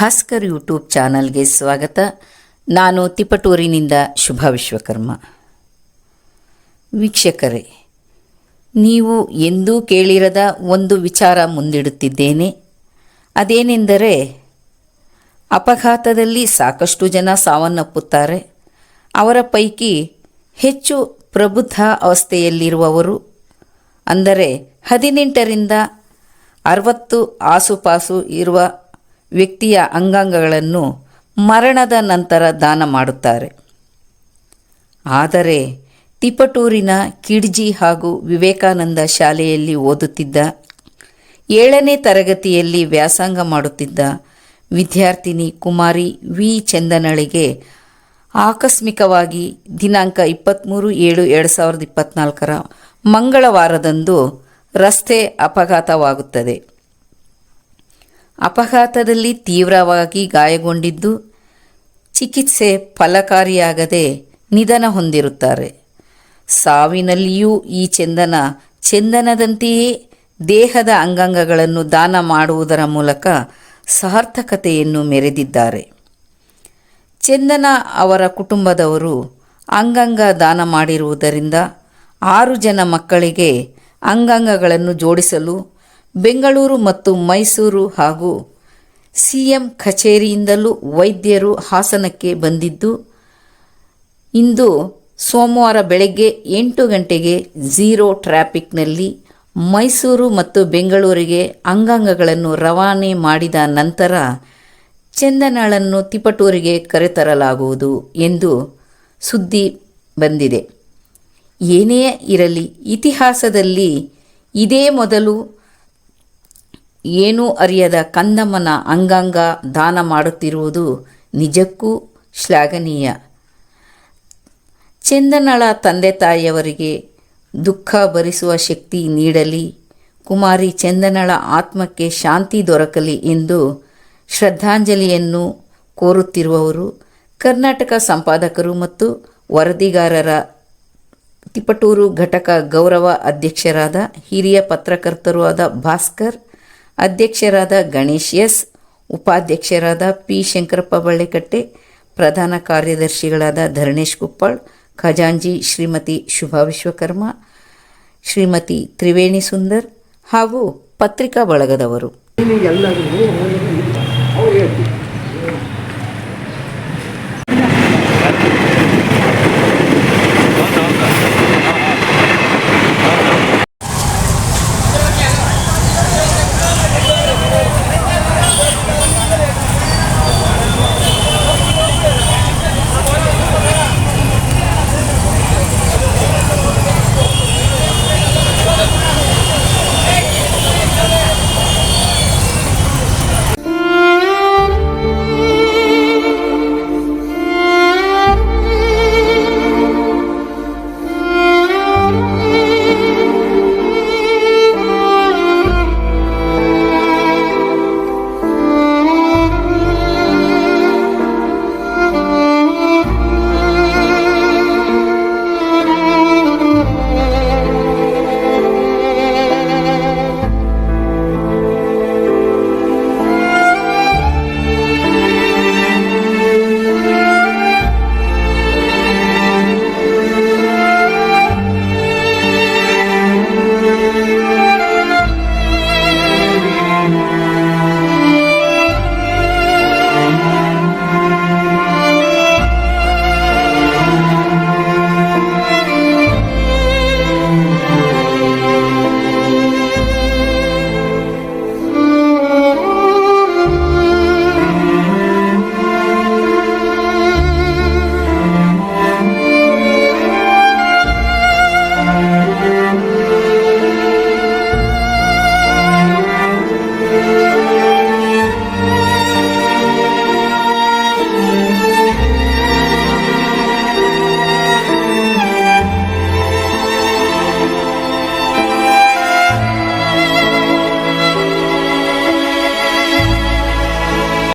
Bhaskar YouTube ಚಾನಲ್ಗೆ ಸ್ವಾಗತ. ನಾನು ತಿಪಟೂರಿನಿಂದ ಶುಭ ವಿಶ್ವಕರ್ಮ. ವೀಕ್ಷಕರೇ, ನೀವು ಎಂದೂ ಕೇಳಿರದ ಒಂದು ವಿಚಾರ ಮುಂದಿಡುತ್ತಿದ್ದೇನೆ. ಅದೇನೆಂದರೆ, ಅಪಘಾತದಲ್ಲಿ ಸಾಕಷ್ಟು ಜನ ಸಾವನ್ನಪ್ಪುತ್ತಾರೆ. ಅವರ ಪೈಕಿ ಹೆಚ್ಚು ಪ್ರಬುದ್ಧ ಅವಸ್ಥೆಯಲ್ಲಿರುವವರು, ಅಂದರೆ ಹದಿನೆಂಟರಿಂದ ಅರವತ್ತು ಆಸುಪಾಸು ಇರುವ ವ್ಯಕ್ತಿಯ ಅಂಗಾಂಗಗಳನ್ನು ಮರಣದ ನಂತರ ದಾನ ಮಾಡುತ್ತಾರೆ. ಆದರೆ ತಿಪಟೂರಿನ ಕಿಡ್ಜಿ ಹಾಗೂ ವಿವೇಕಾನಂದ ಶಾಲೆಯಲ್ಲಿ ಓದುತ್ತಿದ್ದ ಏಳನೇ ತರಗತಿಯಲ್ಲಿ ವ್ಯಾಸಂಗ ಮಾಡುತ್ತಿದ್ದ ವಿದ್ಯಾರ್ಥಿನಿ ಕುಮಾರಿ ವಿ. ಚಂದನಳಿಗೆ ಆಕಸ್ಮಿಕವಾಗಿ ದಿನಾಂಕ ಇಪ್ಪತ್ತ್ಮೂರು ಏಳು ಎರಡು ಸಾವಿರದ ಇಪ್ಪತ್ತ್ನಾಲ್ಕರ ಮಂಗಳವಾರದಂದು ರಸ್ತೆ ಅಪಘಾತವಾಗುತ್ತದೆ. ಅಪಘಾತದಲ್ಲಿ ತೀವ್ರವಾಗಿ ಗಾಯಗೊಂಡಿದ್ದು ಚಿಕಿತ್ಸೆ ಫಲಕಾರಿಯಾಗದೆ ನಿಧನ ಹೊಂದಿರುತ್ತಾರೆ. ಸಾವಿನಲ್ಲಿಯೂ ಈ ಚಂದನ ಚಂದನದಂತೆಯೇ ದೇಹದ ಅಂಗಾಂಗಗಳನ್ನು ದಾನ ಮಾಡುವುದರ ಮೂಲಕ ಸಾರ್ಥಕತೆಯನ್ನು ಮೆರೆದಿದ್ದಾರೆ. ಚಂದನ ಅವರ ಕುಟುಂಬದವರು ಅಂಗಾಂಗ ದಾನ ಮಾಡಿರುವುದರಿಂದ ಆರು ಜನ ಮಕ್ಕಳಿಗೆ ಅಂಗಾಂಗಗಳನ್ನು ಜೋಡಿಸಲು ಬೆಂಗಳೂರು ಮತ್ತು ಮೈಸೂರು ಹಾಗೂ ಸಿಎಂ ಕಚೇರಿಯಿಂದಲೂ ವೈದ್ಯರು ಹಾಸನಕ್ಕೆ ಬಂದಿದ್ದು, ಇಂದು ಸೋಮವಾರ ಬೆಳಗ್ಗೆ ಎಂಟು ಗಂಟೆಗೆ ಝೀರೋ ಟ್ರಾಫಿಕ್ನಲ್ಲಿ ಮೈಸೂರು ಮತ್ತು ಬೆಂಗಳೂರಿಗೆ ಅಂಗಾಂಗಗಳನ್ನು ರವಾನೆ ಮಾಡಿದ ನಂತರ ಚಂದನಾಳನ್ನು ತಿಪಟೂರಿಗೆ ಕರೆತರಲಾಗುವುದು ಎಂದು ಸುದ್ದಿ ಬಂದಿದೆ. ಏನೇ ಇರಲಿ, ಇತಿಹಾಸದಲ್ಲಿ ಇದೇ ಮೊದಲು ಏನೂ ಅರಿಯದ ಕಂದಮ್ಮನ ಅಂಗಾಂಗ ದಾನ ಮಾಡುತ್ತಿರುವುದು ನಿಜಕ್ಕೂ ಶ್ಲಾಘನೀಯ. ಚಂದನಳ ತಂದೆ ತಾಯಿಯವರಿಗೆ ದುಃಖ ಭರಿಸುವ ಶಕ್ತಿ ನೀಡಲಿ, ಕುಮಾರಿ ಚಂದನಳ ಆತ್ಮಕ್ಕೆ ಶಾಂತಿ ದೊರಕಲಿ ಎಂದು ಶ್ರದ್ಧಾಂಜಲಿಯನ್ನು ಕೋರುತ್ತಿರುವವರು ಕರ್ನಾಟಕ ಸಂಪಾದಕರು ಮತ್ತು ವರದಿಗಾರರ ತಿಪಟೂರು ಘಟಕ ಗೌರವ ಅಧ್ಯಕ್ಷರಾದ ಹಿರಿಯ ಪತ್ರಕರ್ತರೂ ಆದ ಭಾಸ್ಕರ್ ಅಧ್ಯಕ್ಷರಾದ ಗಣೇಶ್ ಎಸ್, ಉಪಾಧ್ಯಕ್ಷರಾದ ಪಿ. ಶಂಕರಪ್ಪ ಬಳ್ಳಿಕಟ್ಟೆ ಪ್ರಧಾನ ಕಾರ್ಯದರ್ಶಿಗಳಾದ ಧರಣೇಶ್ ಕುಪ್ಪಳ್ ಖಜಾಂಜಿ ಶ್ರೀಮತಿ ಶುಭಾ ವಿಶ್ವಕರ್ಮ, ಶ್ರೀಮತಿ ತ್ರಿವೇಣಿ ಸುಂದರ್ ಹಾಗೂ ಪತ್ರಿಕಾ ಬಳಗದವರು.